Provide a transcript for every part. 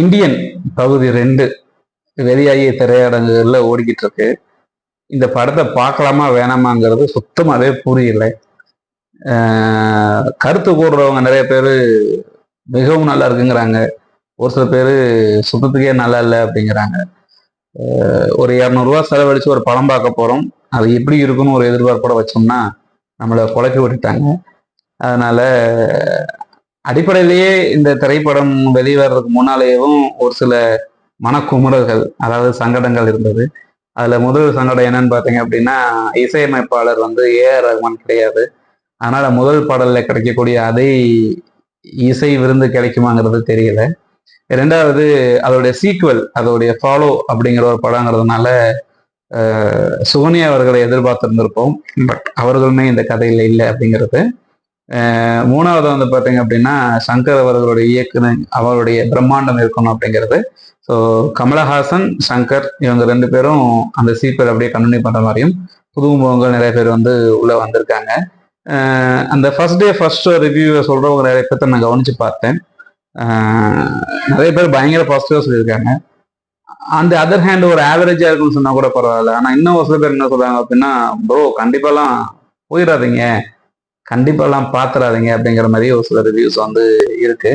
Indian பகுதி ரெண்டு வெளியாகிய திரையரங்குகளில் ஓடிக்கிட்டு இருக்கு. இந்த படத்தை பார்க்கலாமா வேணாமாங்கிறது சுத்தமாகவே புரியலை. கருத்து கூடுறவங்க நிறைய பேர் மிகவும் நல்லா இருக்குங்கிறாங்க. ஒரு சில பேர் சுத்தத்துக்கே நல்லா இல்லை அப்படிங்கிறாங்க. ஒரு இரநூறுவா செலவழிச்சு ஒரு படம் பார்க்க போகிறோம் அது எப்படி இருக்குன்னு ஒரு எதிர்பார்ப்போட வச்சோம்னா நம்மளை குழப்பி விட்டுட்டாங்க. அதனால் அடிப்படையிலேயே இந்த திரைப்படம் வெளிவரதுக்கு முன்னாலேயும் ஒரு சில மனக்குமுறல்கள் அதாவது சங்கடங்கள் இருந்தது. அதுல முதல் சங்கடம் என்னன்னு பார்த்தீங்க அப்படின்னா இசையமைப்பாளர் வந்து ஏஆர் ரஹ்மான் கிடையாது. அதனால முதல் பாடல்ல கிடைக்கக்கூடிய அதே இசை விருந்து கிடைக்குமாங்கிறது தெரியல. ரெண்டாவது அதோடைய சீக்குவல் அதோடைய ஃபாலோ அப்படிங்கிற ஒரு படங்கிறதுனால சுகன்யா அவர்களை எதிர்பார்த்திருந்திருப்போம். பட் அவர்களுமே இந்த கதையில் இல்லை அப்படிங்கிறது. மூணாவது வந்து பார்த்தீங்க அப்படின்னா சங்கர் அவர்களுடைய இயக்குனர் அவருடைய பிரம்மாண்டம் இருக்கணும் அப்படிங்கிறது. ஸோ கமலஹாசன் சங்கர் இவங்க ரெண்டு பேரும் அந்த சீப்பர் அப்படியே கண்டினியூ பண்ணுற மாதிரியும் புது முகங்கள் நிறைய பேர் வந்து உள்ளே வந்திருக்காங்க. அந்த ஃபர்ஸ்ட் டே ஃபர்ஸ்ட் ரிவ்யூவை சொல்கிறவங்க நிறைய பேர்த்த நான் கவனித்து பார்த்தேன். நிறைய பேர் பயங்கர பாசிட்டிவாக சொல்லியிருக்காங்க. அந்த அதர் ஹேண்ட் ஒரு ஆவரேஜாக இருக்குன்னு சொன்னால் கூட பரவாயில்ல. ஆனால் இன்னும் ஒரு சில பேர் என்ன சொல்கிறாங்க அப்படின்னா ப்ரோ கண்டிப்பாலாம் போயிடாதீங்க. கண்டிப்பாலாம் பாத்துறாதீங்க அப்படிங்கிற மாதிரி ஒரு சில ரிவ்யூஸ் வந்து இருக்கு.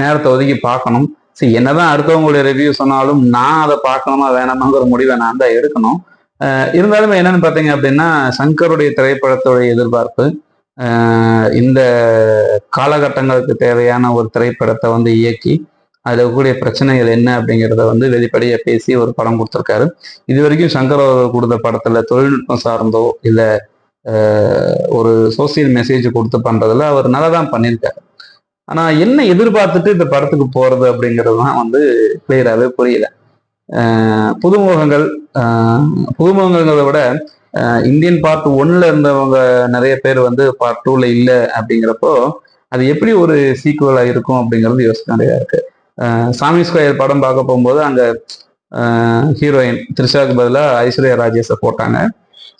நேரத்தை ஒதுக்கி பார்க்கணும். சரி என்னதான் அடுத்தவங்களுடைய ரிவ்யூ சொன்னாலும் நான் அதை பார்க்கணுமா வேணாமாங்கிற முடிவை நான் தான் எடுக்கணும். இருந்தாலும் என்னன்னு பார்த்தீங்க அப்படின்னா சங்கருடைய திரைப்படத்துடைய எதிர்பார்ப்பு இந்த காலகட்டங்களுக்கு தேவையான ஒரு திரைப்படத்தை வந்து இயக்கி அதில் இருக்கக்கூடிய பிரச்சனைகள் என்ன அப்படிங்கிறத வந்து வெளிப்படையாக பேசி ஒரு படம் கொடுத்துருக்காரு. இது வரைக்கும் சங்கர் அவர்கள் கொடுத்த படத்தில் தொழில்நுட்பம் சார்ந்தோ இல்லை ஒரு சோசியல் மெசேஜ் கொடுத்து பண்றதுல அவர் நல்லா தான் பண்ணியிருக்காரு. ஆனா என்ன எதிர்பார்த்துட்டு இந்த படத்துக்கு போறது அப்படிங்கிறது தான் வந்து கிளியராகவே புரியல. புதுமுகங்கள் புதுமுகங்களை விட இந்தியன் பார்ட் ஒன்ல இருந்தவங்க நிறைய பேர் வந்து பார்ட் டூல இல்லை அப்படிங்கிறப்போ அது எப்படி ஒரு சீக்குவலா இருக்கும் அப்படிங்கிறது யோசனை நிறையா இருக்கு. சாமி ஸ்கொயர் படம் பார்க்க போகும்போது அங்க ஹீரோயின் த்ரிஷாவுக்கு பதிலாக ஐஸ்வர்யா ராஜேஷை போட்டாங்க.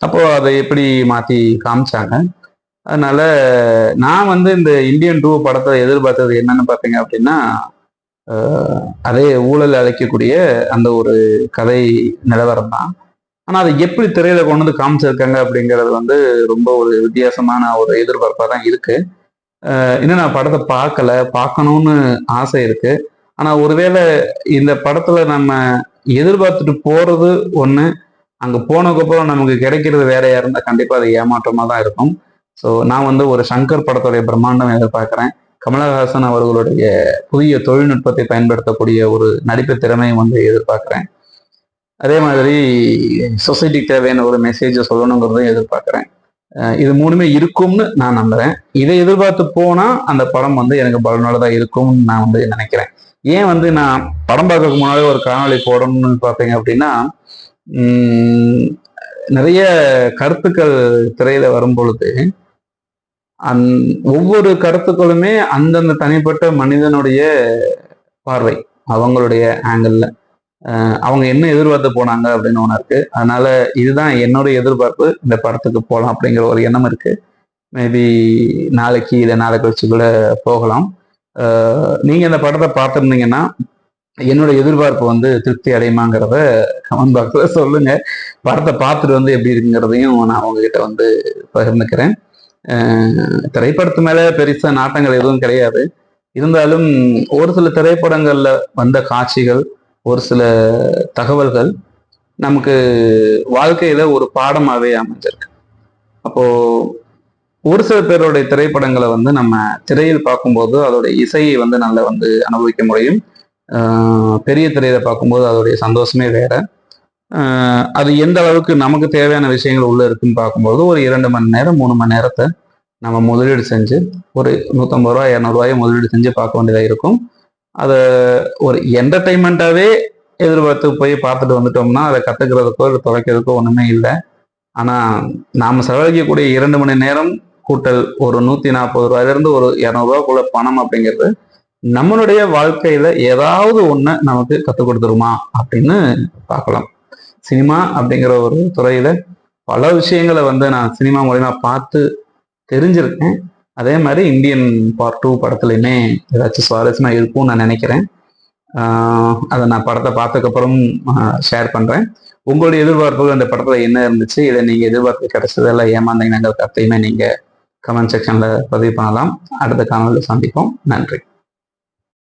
அப்போ அதை எப்படி மாற்றி காமிச்சாங்க? அதனால நான் வந்து இந்த இந்தியன் டூ படத்தை எதிர்பார்த்தது என்னன்னு பார்த்தீங்க அப்படின்னா அதே ஊழல் அழைக்கக்கூடிய அந்த ஒரு கதை நிலவரம் தான். ஆனால் அதை எப்படி திரையில கொண்டு வந்து காமிச்சிருக்காங்க அப்படிங்கிறது வந்து ரொம்ப ஒரு வித்தியாசமான ஒரு எதிர்பார்ப்பாக தான் இருக்கு. இன்னும் நான் படத்தை பார்க்கல பார்க்கணும்னு ஆசை இருக்கு. ஆனால் ஒருவேளை இந்த படத்துல நம்ம எதிர்பார்த்துட்டு போறது ஒன்று அங்கே போனதுக்கப்புறம் நமக்கு கிடைக்கிறது வேறையா இருந்தால் கண்டிப்பாக அது ஏமாற்றமாக தான் இருக்கும். ஸோ நான் வந்து ஒரு சங்கர் படத்துடைய பிரம்மாண்டம் எதிர்பார்க்குறேன். கமலஹாசன் அவர்களுடைய புதிய தொழில்நுட்பத்தை பயன்படுத்தக்கூடிய ஒரு நடிப்பு திறமையும் வந்து எதிர்பார்க்குறேன். அதே மாதிரி சொசைட்டிக்கு தேவையான ஒரு மெசேஜை சொல்லணுங்கிறதையும் எதிர்பார்க்குறேன். இது மூணுமே இருக்கும்னு நான் நம்புறேன். இதை எதிர்பார்த்து போனா அந்த படம் வந்து எனக்கு பலனுள்ளதா இருக்கும்னு நான் வந்து நினைக்கிறேன். ஏன் வந்து நான் படம் பார்க்கறதுக்கு முன்னாடி ஒரு காணொலி போடணும்னு பார்த்தீங்க அப்படின்னா நிறைய கருத்துக்கள் திரையில வரும் பொழுது அந் ஒவ்வொரு கருத்துக்களுமே அந்தந்த தனிப்பட்ட மனிதனுடைய பார்வை அவங்களுடைய ஆங்கிள் அவங்க என்ன எதிர்பார்த்து போனாங்க அப்படின்னு ஒன்று இருக்கு. அதனால இதுதான் என்னுடைய எதிர்பார்ப்பு. இந்த படத்துக்கு போகலாம் அப்படிங்கிற ஒரு எண்ணம் இருக்கு. மேபி நாளைக்கு இதை நாளை கழிச்சு கூட போகலாம். நீங்க இந்த படத்தை பார்த்துருந்தீங்கன்னா என்னோட எதிர்பார்ப்பு வந்து திருப்தி அடையுமாங்கிறத கமெண்ட் பாக்ஸில் சொல்லுங்க. படத்தை பார்த்துட்டு வந்து எப்படி இருக்குங்கிறதையும் நான் உங்ககிட்ட வந்து பகிர்ந்துக்கிறேன். திரைப்படத்து மேலே பெருசாக நாட்டங்கள் எதுவும் கிடையாது. இருந்தாலும் ஒரு சில திரைப்படங்களில் வந்த காட்சிகள் ஒரு சில தகவல்கள் நமக்கு வாழ்க்கையில் ஒரு பாடமாகவே அமைஞ்சிருக்கு. அப்போது ஒரு சில பேருடைய திரைப்படங்களை வந்து நம்ம திரையில் பார்க்கும்போது அதோட இசையை வந்து நல்லா வந்து அனுபவிக்க முடியும். பெரிய திரையில பார்க்கும்போது அதோடைய சந்தோஷமே வேற. அது எந்த அளவுக்கு நமக்கு தேவையான விஷயங்கள் உள்ள இருக்குன்னு பார்க்கும்போது ஒரு இரண்டு மணி நேரம் மூணு மணி நேரத்தை நம்ம முதலீடு செஞ்சு ஒரு நூற்றம்பது ரூபா இரநூறுவாயை முதலீடு செஞ்சு பார்க்க வேண்டியதாக இருக்கும். அதை ஒரு என்டர்டைன்மெண்ட்டாகவே எதிர்பார்த்து போய் பார்த்துட்டு வந்துட்டோம்னா அதை கற்றுக்கிறதுக்கோ இல்லை துவைக்கிறதுக்கோ ஒன்றுமே இல்லை. ஆனால் நாம் செலவழிக்கக்கூடிய இரண்டு மணி நேரம் கூட்டல் ஒரு நூற்றி நாற்பது ரூபாயிலிருந்து ஒரு இரநூறுவாக்குள்ள பணம் அப்படிங்கிறது நம்மளுடைய வாழ்க்கையில ஏதாவது ஒன்று நமக்கு கற்றுக் கொடுத்துருமா அப்படின்னு பார்க்கலாம். சினிமா அப்படிங்கிற ஒரு துறையில பல விஷயங்களை வந்து நான் சினிமா மூலயமா பார்த்து தெரிஞ்சிருக்கேன். அதே மாதிரி இந்தியன் பார்ட் டூ படத்துலையுமே ஏதாச்சும் சுவாரஸ்யமா இருக்கும்னு நான் நினைக்கிறேன். அதை நான் படத்தை பார்த்ததுக்கப்புறம் ஷேர் பண்ணுறேன் உங்களுடைய எதிர்பார்ப்புகள் அந்த படத்தில் என்ன இருந்துச்சு இதை நீங்கள் எதிர்பார்த்து கிடைச்சதெல்லாம் ஏமாந்தீங்கன்னா ஏமாந்தீங்கங்கிற கருத்தையுமே நீங்கள் கமெண்ட் செக்ஷனில் பதிவு பண்ணலாம். அடுத்த காணொலியில் சந்திப்போம். நன்றி.